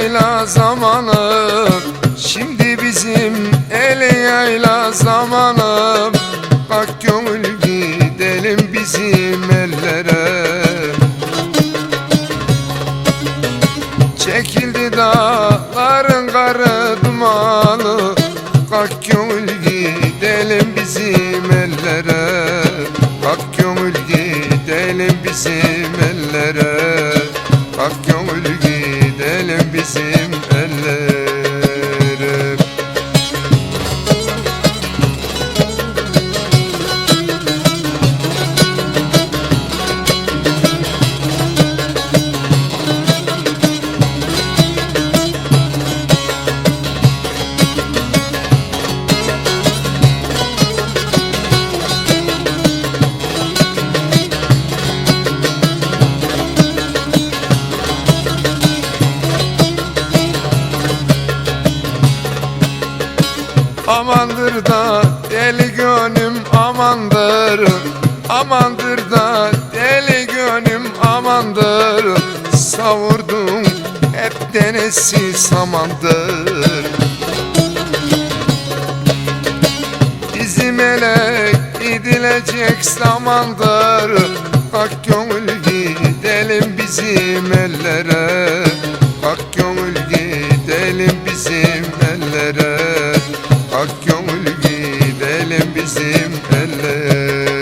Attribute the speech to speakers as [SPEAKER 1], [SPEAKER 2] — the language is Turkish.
[SPEAKER 1] yayla zamanı. Şimdi bizim el yayla zamanı. Bak gönül gidelim bizim ellere. Çekildi dağların karı dumanı. Kalk gönül gidelim bizim ellere. Kalk gönül gidelim bizim ellere. Kalk gönül Amandır da deli gönlüm amandır. Amandır da deli gönlüm amandır. Savurdum hep denesi samandır. Bizim ele gidilecek zamandır. Bak gönül gidelim bizim ellere bizim eller